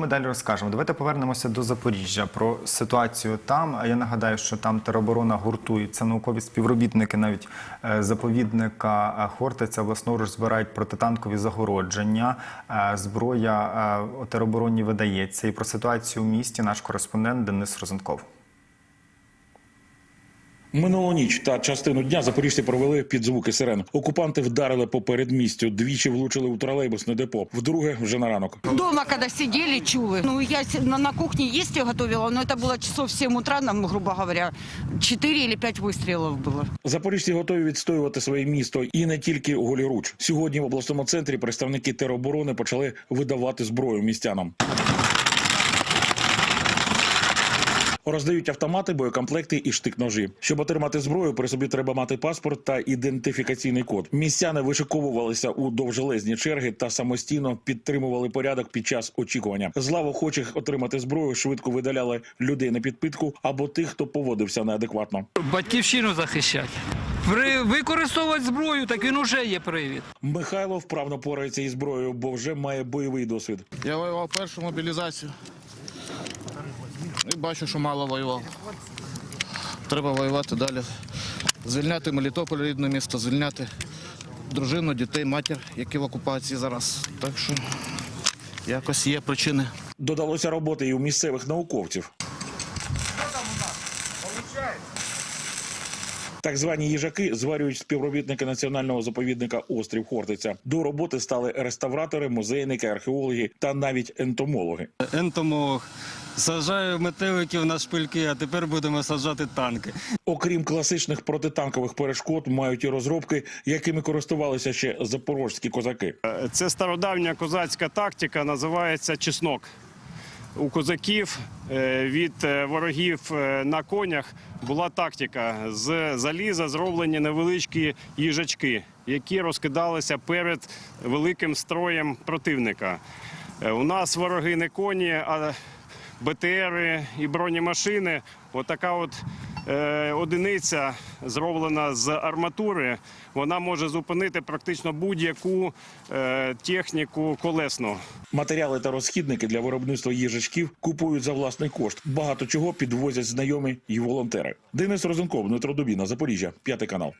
Ми далі розкажемо. Давайте повернемося до Запоріжжя про ситуацію там. Я нагадаю, що там тероборона гуртується. Наукові співробітники навіть е, заповідника е, Хортиця власноруч збирають протитанкові загородження. Е, Зброя теробороні видається. І про ситуацію в місті наш кореспондент Денис Розенков. Минулу ніч та частину дня запоріжці провели під звуки сирен. Окупанти вдарили по передмістю, двічі влучили у тролейбусне депо. Вдруге вже на ранок. Дома, когда сидели, чулы. Ну, я с- на, на кухне есть я готовила, но это было часов в 7 утра, нам, грубо говоря, 4 или 5 выстрелов было. Запоріжці готові відстоювати своє місто і не тільки голіруч. Сьогодні в обласному центрі представники тероборони почали видавати зброю містянам. Роздають автомати, боєкомплекти і штик-ножі. Щоб отримати зброю, при собі треба мати паспорт та ідентифікаційний код. Містяни вишиковувалися у довжелезні черги та самостійно підтримували порядок під час очікування. З лав охочих отримати зброю швидко видаляли людей на підпитку або тих, хто поводився неадекватно. батьківщину захищати. При використовувати зброю, так він уже є привід. Михайло вправно порається із зброєю, бо вже має бойовий досвід. Я воював першу мобілізацію. І бачу, що мало воював. Треба воювати далі. Звільняти Мелітополь, рідне місто, звільняти дружину, дітей, матір, які в окупації зараз. Так що якось є причини. Додалося роботи і у місцевих науковців. Так звані їжаки зварюють співробітники національного заповідника Острів Хортиця. До роботи стали реставратори, музейники, археологи та навіть ентомологи. ентомолог. Саджаю метеликів на шпильки, а тепер будемо саджати танки. Окрім класичних протитанкових перешкод, мають і розробки, якими користувалися ще запорожські козаки. Це стародавня козацька тактика, називається чеснок. У козаків е, від е, ворогів е, на конях була тактика з заліза зроблені невеличкі їжачки, які розкидалися перед великим строєм противника. Е, У нас вороги не коні, а БТРи і бронемашини. Отака от е, одиниця зроблена з арматури. Вона може зупинити практично будь-яку е, техніку колесну. Матеріали та розхідники для виробництва їжачків купують за власний кошт. Багато чого підвозять знайомі й волонтери. Денис Розенков, Дмитро Дубіна, Запоріжжя, п'ятий канал.